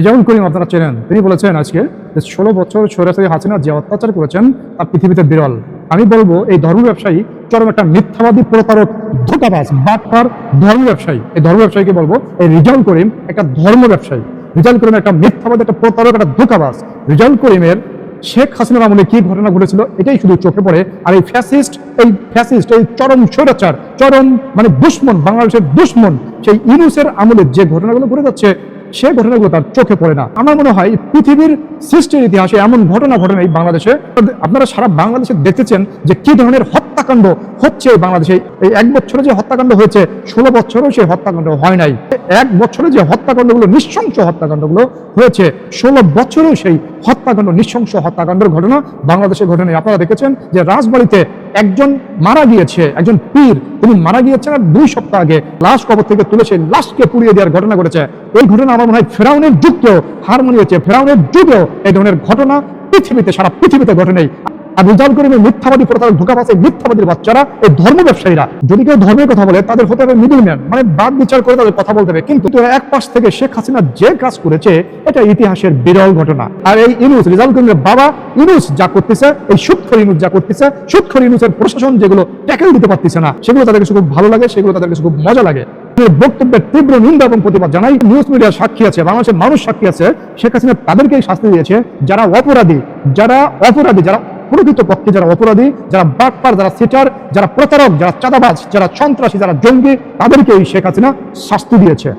রেজাউল করিম আপনারা চেনেন। তিনি বলেছেন আজকে যে ষোলো বছর সৈরাসারি হাসিনা যে অত্যাচার করেছেন তা পৃথিবীতে বিরল। আমি বলব, এই ধর্ম ব্যবসায়ী চরম একটা মিথ্যাবাদী প্রতারক, ধোকাবাজ, বাটপার ধর্ম ব্যবসায়ী। এই ধর্ম ব্যবসায়ীকে বলব, এই রিজাউল করিম একটা ধর্ম ব্যবসায়ী। রিজাউল করিম একটা মিথ্যাবাদী, একটা প্রতারক, একটা ধোকাবাজ। রিজাউল করিমের শেখ হাসিনার আমলে কি ঘটনা ঘটেছিল, এটাই শুধু চোখে পড়ে। আর এই ফ্যাসিস্ট এই ফ্যাসিস্ট, এই চরম স্বৈরাচার চরম মানে দুশ্মন, বাংলাদেশের দুশ্মন, সেই ইনুসের আমলে যে ঘটনাগুলো ঘটে যাচ্ছে সে ঘটনাগুলো তার চোখে পড়ে না। আমার মনে হয় পৃথিবীর সৃষ্টির ইতিহাসে এমন ঘটনা ঘটে এই বাংলাদেশে। আপনারা সারা বাংলাদেশে দেখেছেন যে কি ধরনের হত্যাকাণ্ড হচ্ছে এই বাংলাদেশে। এই এক বছরে যে হত্যাকাণ্ড হয়েছে, ষোলো বছরেও সেই হত্যাকাণ্ড হয় নাই। এক বছরে যে হত্যাকাণ্ডগুলো, নৃশংস হত্যাকাণ্ডগুলো হয়েছে, ষোলো বছরেও সেই হত্যাকাণ্ড, নৃশংস হত্যাকাণ্ডের ঘটনা বাংলাদেশে ঘটনা আপনারা দেখেছেন যে রাজবাড়িতে একজন মারা গিয়েছে, একজন পীর। তিনি মারা গিয়েছেন আর দুই সপ্তাহ আগে। লাশ কবর থেকে তুলেছে সেই লাশকে পুড়িয়ে দেওয়ার ঘটনা ঘটেছে। এই ঘটনা আমার মনে হয় ফেরাউনের যুগকেও হার মানিয়েছে। ফেরাউনের যুগেও এই ধরনের ঘটনা পৃথিবীতে, সারা পৃথিবীতে ঘটে নেই। করিমের মিথ্যাবাদী প্রতারক মিথ্যাবাদীর বাচ্চারা, এই ধর্ম ব্যবসায়ীরা, যদি কেউ ধর্মের কথা বলে, তাদের হতে হবে মানে বাদ বিচার করে তাদের কথা বলতে হবে। কিন্তু এক পাশ থেকে শেখ হাসিনা যে কাজ করেছে, এটা ইতিহাসের বিরল ঘটনা। আর এই ইনুস করিমের বাবা ইনুস যা করতেছে, এই ইনুস যা করতেছে ইনুসের প্রশাসন যেগুলো ট্যাকেল দিতে পারতেছে না, সেগুলো তাদের কাছে খুব ভালো লাগে, সেগুলো তাদের খুব মজা লাগে। বক্তব্যের তীব্র নিন্দা এবং প্রতিবাদ জানাই নিউজ মিডিয়া সাক্ষী আছে, বাংলাদেশের মানুষ সাক্ষী আছে, শেখ হাসিনা তাদেরকেই শাস্তি দিয়েছে, যারা অপরাধী যারা অপরাধী, যারা প্রকৃত পক্ষে যারা অপরাধী, যারা বাটপার, যারা সেটার, যারা প্রতারক, যারা চাঁদাবাজ, যারা সন্ত্রাসী, যারা জঙ্গি তাদেরকে এই শেখ হাসিনা শাস্তি দিয়েছে।